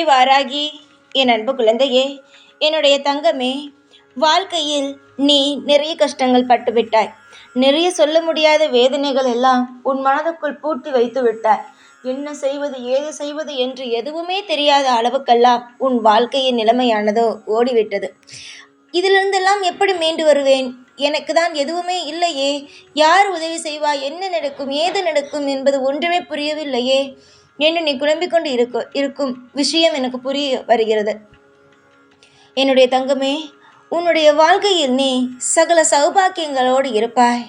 வாராகி என் அன்பு குழந்தையே. என்னுடைய தங்கமே வாழ்க்கையில் நீ நிறைய கஷ்டங்கள் பட்டுவிட்டாய். நிறைய சொல்ல முடியாத வேதனைகள் எல்லாம் உன் மனதுக்குள் பூட்டி வைத்து விட்டாய். என்ன செய்வது ஏது செய்வது என்று எதுவுமே தெரியாத அளவுக்கெல்லாம் உன் வாழ்க்கையின் நிலைமையானதோ ஓடிவிட்டது. இதிலிருந்தெல்லாம் எப்படி மீண்டு வருவேன்? எனக்கு தான் எதுவுமே இல்லையே. யார் உதவி செய்வா என்ன நடக்கும்? ஏது நடக்கும்? என்பது ஒன்றுமே புரியவில்லையே. என்று நீ குழம்பிக் கொண்டு இருக்க இருக்கும் விஷயம் எனக்கு புரிய வருகிறது. என்னுடைய தங்கமே உன்னுடைய வாழ்க்கையில் நீ சகல சௌபாக்கியங்களோடு இருப்பாய்.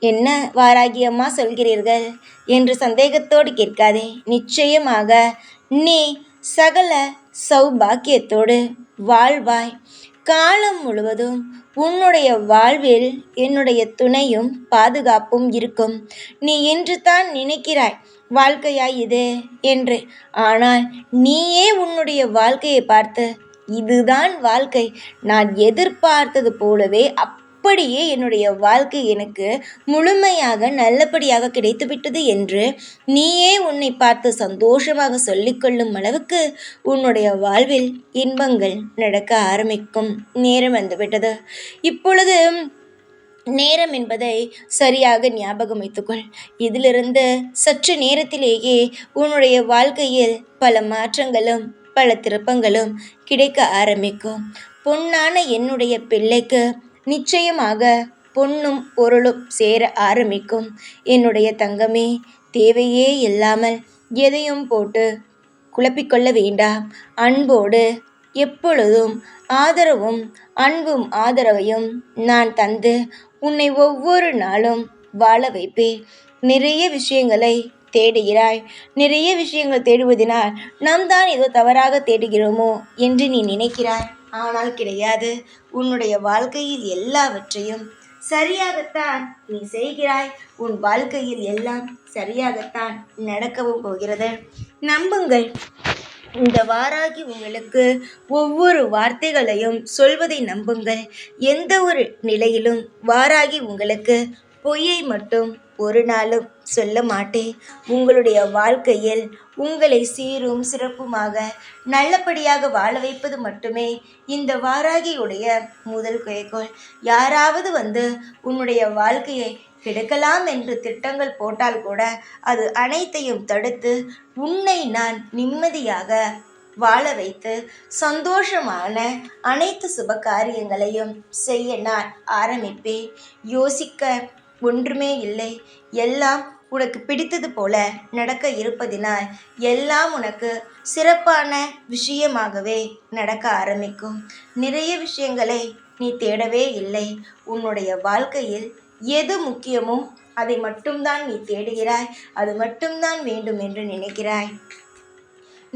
என்ன வாராகியம்மா சொல்கிறீர்கள் என்று சந்தேகத்தோடு கேட்காதே. நிச்சயமாக நீ சகல சௌபாக்கியத்தோடு வாழ்வாய். காலம் முழுவதும் உன்னுடைய வாழ்வில் என்னுடைய துணையும் பாதுகாப்பும் இருக்கும். நீ இன்று தான் நினைக்கிறாய் வாழ்க்கையா இது என்று. ஆனால் நீயே உன்னுடைய வாழ்க்கையை பார்த்து இதுதான் வாழ்க்கை. நான் எதிர்பார்த்தது போலவே அப் அப்படியே என்னுடைய வாழ்க்கை எனக்கு முழுமையாக நல்லபடியாக கிடைத்துவிட்டது என்று நீயே உன்னை பார்த்து சந்தோஷமாக சொல்லிக்கொள்ளும் அளவுக்கு உன்னுடைய வாழ்வில் இன்பங்கள் நடக்க ஆரம்பிக்கும் நேரம் வந்துவிட்டது. இப்பொழுது நேரம் என்பதை சரியாக ஞாபகம் வைத்துக்கொள். இதிலிருந்து சற்று நேரத்திலேயே உன்னுடைய வாழ்க்கையில் பல மாற்றங்களும் பல திருப்பங்களும் கிடைக்க ஆரம்பிக்கும். பொன்னான என்னுடைய பிள்ளைக்கு நிச்சயமாக பொன்னும் பொருளும் சேர ஆரம்பிக்கும். என்னுடைய தங்கமே தேவையே இல்லாமல் எதையும் போட்டு குழப்பிக்கொள்ள வேண்டாம். அன்போடு எப்பொழுதும் ஆதரவும் அன்பும் ஆதரவையும் நான் தந்து உன்னை ஒவ்வொரு நாளும் வாழ வைப்பேன். நிறைய விஷயங்களை தேடுகிறாய். நிறைய விஷயங்கள் தேடுவதனால் நாம் தான் ஏதோ தவறாக தேடுகிறோமோ என்று நீ நினைக்கிறாய். ஆனால் கிடையாது. உன்னுடைய வாழ்க்கையில் எல்லாவற்றையும் சரியாகத்தான் நீ செய்கிறாய். உன் வாழ்க்கையில் எல்லாம் சரியாகத்தான் நடக்கவும் போகிறது. நம்புங்கள் இந்த வாராகி உங்களுக்கு ஒவ்வொரு வார்த்தைகளையும் சொல்வதை நம்புங்கள். எந்த ஒரு நிலையிலும் வாராகி உங்களுக்கு பொய்யை மட்டும் ஒரு நாளும் சொல்ல மாட்டேன். உங்களுடைய வாழ்க்கையில் உங்களை சீரும் சிறப்புமாக நல்லபடியாக வாழ வைப்பது மட்டுமே இந்த வாராகியுடைய முதல் குறிக்கோள். யாராவது வந்து உன்னுடைய வாழ்க்கையை கெடுக்கலாம் என்று திட்டங்கள் போட்டால் கூட அது அனைத்தையும் தடுத்து உன்னை நான் நிம்மதியாக வாழ வைத்து சந்தோஷமான அனைத்து சுப காரியங்களையும் செய்ய நான் ஆரம்பிப்பேன். யோசிக்க ஒன்றுமே இல்லை. எல்லாம் உனக்கு பிடித்தது போல நடக்க இருப்பதினால் எல்லாம் உனக்கு சிறப்பான விஷயமாகவே நடக்க ஆரம்பிக்கும். நிறைய விஷயங்களை நீ தேடவே இல்லை. உன்னுடைய வாழ்க்கையில் எது முக்கியமோ அதை மட்டும்தான் நீ தேடுகிறாய். அது மட்டும்தான் வேண்டும் என்று நினைக்கிறாய்.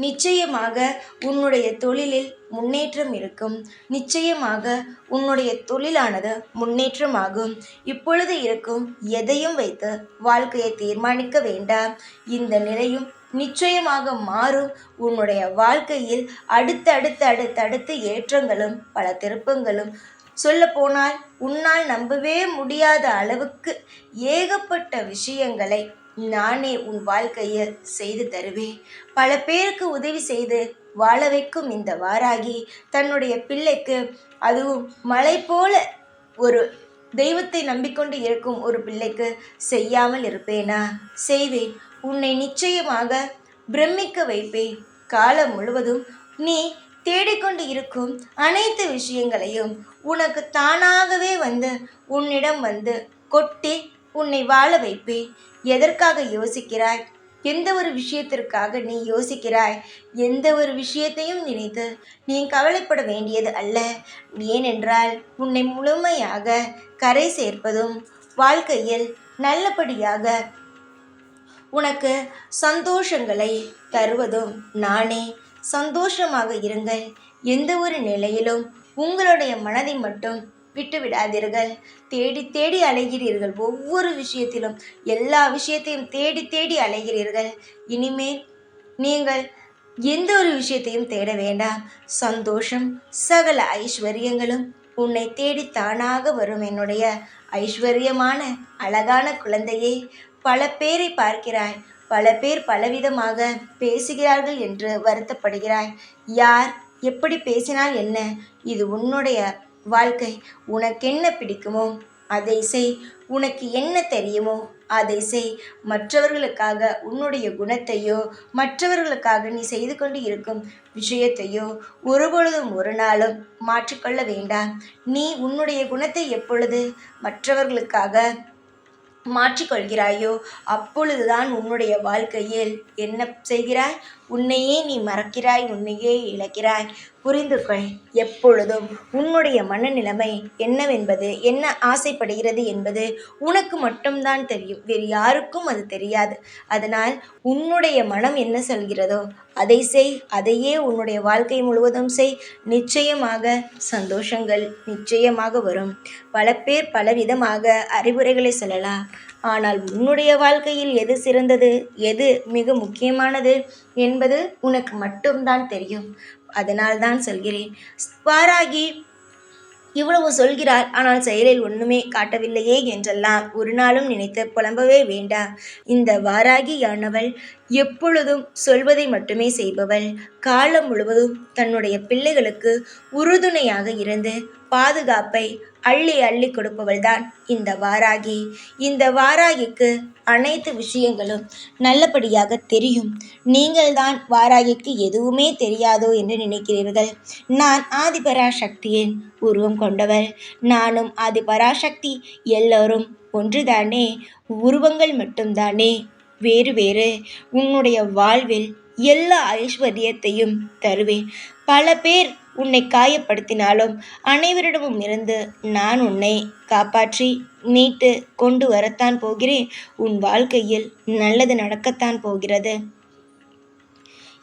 நிச்சயமாக உன்னுடைய தொழிலில் முன்னேற்றம் இருக்கும். நிச்சயமாக உன்னுடைய தொழிலானது முன்னேற்றமாகும். இப்பொழுது இருக்கும் எதையும் வைத்து வாழ்க்கையை தீர்மானிக்க வேண்டாம். இந்த நிலையும் நிச்சயமாக மாறும். உன்னுடைய வாழ்க்கையில் அடுத்தடுத்து அடுத்தடுத்து ஏற்றங்களும் பல திருப்பங்களும் சொல்லப்போனால் உன்னால் நம்பவே முடியாத அளவுக்கு ஏகப்பட்ட விஷயங்களை நானே உன் வாழ்க்கையில் செய்து தருவேன். பல பேருக்கு உதவி செய்து வாழ வைக்கும் இந்த வாராகி தன்னுடைய பிள்ளைக்கு அதுவும் மலை போல ஒரு தெய்வத்தை நம்பிக்கொண்டு இருக்கும் ஒரு பிள்ளைக்கு செய்யாமல் இருப்பேனா? செய்வேன். உன்னை நிச்சயமாக பிரமிக்க வைப்பேன். காலம் முழுவதும் நீ தேடிக்கொண்டு இருக்கும் அனைத்து விஷயங்களையும் உனக்கு தானாகவே வந்து உன்னிடம் வந்து கொட்டி உன்னை வாழ வைப்பேன் எதற்காக யோசிக்கிறாய்? எந்த ஒரு விஷயத்திற்காக நீ யோசிக்கிறாய்? எந்த ஒரு விஷயத்தையும் நினைத்து நீ கவலைப்பட வேண்டியது அல்ல. ஏனென்றால் உன்னை முழுமையாக கரை சேர்ப்பதும் வாழ்க்கையில் நல்லபடியாக உனக்கு சந்தோஷங்களை தருவதும் நானே. சந்தோஷமாக இருங்கள். எந்த ஒரு நிலையிலும் உங்களுடைய மனதை மட்டும் விட்டு விடாதீர்கள் தேடி தேடி அலைகிறீர்கள். ஒவ்வொரு விஷயத்திலும் எல்லா விஷயத்தையும் தேடி தேடி அலைகிறீர்கள். இனிமேல் நீங்கள் எந்த ஒரு விஷயத்தையும் தேட வேண்டாம். சந்தோஷம் சகல ஐஸ்வர்யங்களும் உன்னை தேடி தானாக வரும். என்னுடைய ஐஸ்வர்யமான அழகான குழந்தையே பல பேரை பார்க்கிறாய். பல பேர் பலவிதமாக பேசுகிறார்கள் என்று வருத்தப்படுகிறாய். யார் எப்படி பேசினால் என்ன? இது உன்னுடைய வாழ்க்கை உனக்கென்ன பிடிக்குமோ அதை செய். உனக்கு என்ன தெரியுமோ அதை செய். மற்றவர்களுக்காக உன்னுடைய குணத்தையோ மற்றவர்களுக்காக நீ செய்து கொண்டு இருக்கும் விஷயத்தையோ ஒருபொழுதும் ஒரு நாளும் மாற்றிக்கொள்ள வேண்டாம். நீ உன்னுடைய குணத்தை எப்பொழுது மற்றவர்களுக்காக மாற்றிக்கொள்கிறாயோ அப்பொழுதுதான் உன்னுடைய வாழ்க்கையில் என்ன செய்கிறாய்? உன்னையே நீ மறக்கிறாய் உன்னையே இழக்கிறாய். புரிந்து கொள் எப்பொழுதும் உன்னுடைய மனநிலைமை என்னவென்பது என்ன ஆசைப்படுகிறது என்பது உனக்கு மட்டும்தான் தெரியும். வேறு யாருக்கும் அது தெரியாது. அதனால் உன்னுடைய மனம் என்ன சொல்கிறதோ அதை செய். அதையே உன்னுடைய வாழ்க்கை முழுவதும் செய். நிச்சயமாக சந்தோஷங்கள் நிச்சயமாக வரும். பல பேர் பலவிதமாக அறிவுரைகளை சொல்லலாம். ஆனால் உன்னுடைய வாழ்க்கையில் எது சிறந்தது எது மிக முக்கியமானது என் என்பது உனக்கு மட்டும்தான் தெரியும். அதனால் தான் சொல்கிறேன். வாராகி இவ்வளவு சொல்கிறார் ஆனால் செயலில் ஒன்றுமே காட்டவில்லையே என்றெல்லாம் ஒரு நாளும் நினைத்து புலம்பவே வேண்டாம் இந்த வாராகியானவள் எப்பொழுதும் சொல்வதை மட்டுமே செய்பவள். காலம் முழுவதும் தன்னுடைய பிள்ளைகளுக்கு உறுதுணையாக இருந்து பாதுகாப்பை அள்ளி அள்ளி கொடுப்பவள்தான் இந்த வாராகி. இந்த வாராகிக்கு அனைத்து விஷயங்களும் நல்லபடியாக தெரியும். நீங்கள்தான் வாராகிக்கு எதுவுமே தெரியாதோ என்று நினைக்கிறீர்கள். நான் ஆதிபராசக்தியின் உருவம் கொண்டவள். நானும் ஆதிபராசக்தி எல்லோரும் ஒன்றுதானே? உருவங்கள் மட்டும்தானே? வேறு வேறு. உன்னுடைய வாழ்வில் எல்லா ஐஸ்வர்யத்தையும் தருவேன். பல பேர் உன்னை காயப்படுத்தினாலும் அனைவரிடமும் இருந்து நான் உன்னை காப்பாற்றி மீட்டு கொண்டு வரத்தான் போகிறேன். உன் வாழ்க்கையில் நல்லது நடக்கத்தான் போகிறது.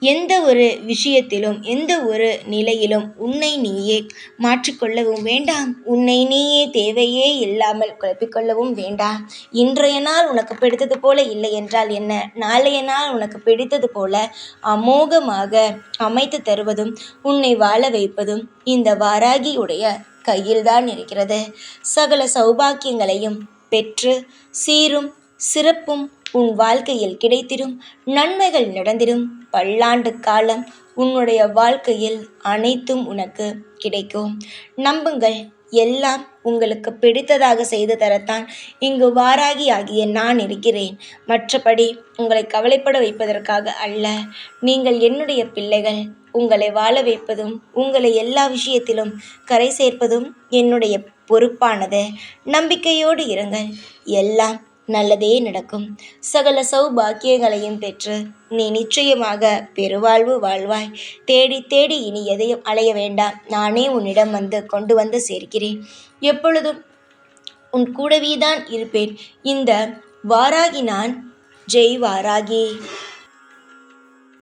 எந்த ஒரு விஷயத்திலும் எந்த ஒரு நிலையிலும் உன்னை நீயே மாற்றிக்கொள்ளவும் வேண்டாம். உன்னை நீயே தேவையே இல்லாமல் குழப்பிக்கொள்ளவும் வேண்டாம். இன்றைய நாள் உனக்கு பிடித்தது போல இல்லை என்றால் என்ன? நாளைய நாள் உனக்கு பிடித்தது போல அமோகமாக அமைத்து தருவதும் உன்னை வாழ வைப்பதும் இந்த வாராகியுடைய கையில்தான் இருக்கிறது. சகல சௌபாக்கியங்களையும் பெற்று சீரும் சிறப்பும் உன் வாழ்க்கையில் கிடைத்திடும் நன்மைகள் நடந்திடும். பல்லாண்டு காலம் உன்னுடைய வாழ்க்கையில் அனைத்தும் உனக்கு கிடைக்கும். நம்புங்கள் எல்லாம் உங்களுக்கு பிடித்ததாக செய்து தரத்தான் இங்கு வாராகி ஆகிய நான் இருக்கிறேன். மற்றபடி உங்களை கவலைப்பட வைப்பதற்காக அல்ல நீங்கள் என்னுடைய பிள்ளைகள். உங்களை வாழ வைப்பதும் உங்களை எல்லா விஷயத்திலும் கரை சேர்ப்பதும் என்னுடைய பொறுப்பானது. நம்பிக்கையோடு இருங்கள் எல்லாம் நல்லதே நடக்கும். சகல சௌபாக்கியங்களையும் பெற்று நீ நிச்சயமாக பெருவாழ்வு வாழ்வாய். தேடி தேடி இனி எதையும் அலைய வேண்டாம். நானே உன்னிடம் வந்து கொண்டு வந்து சேர்க்கிறேன். எப்பொழுதும் உன் கூடவேதான் இருப்பேன். இந்த வாராகி நான் ஜெய் வாராகி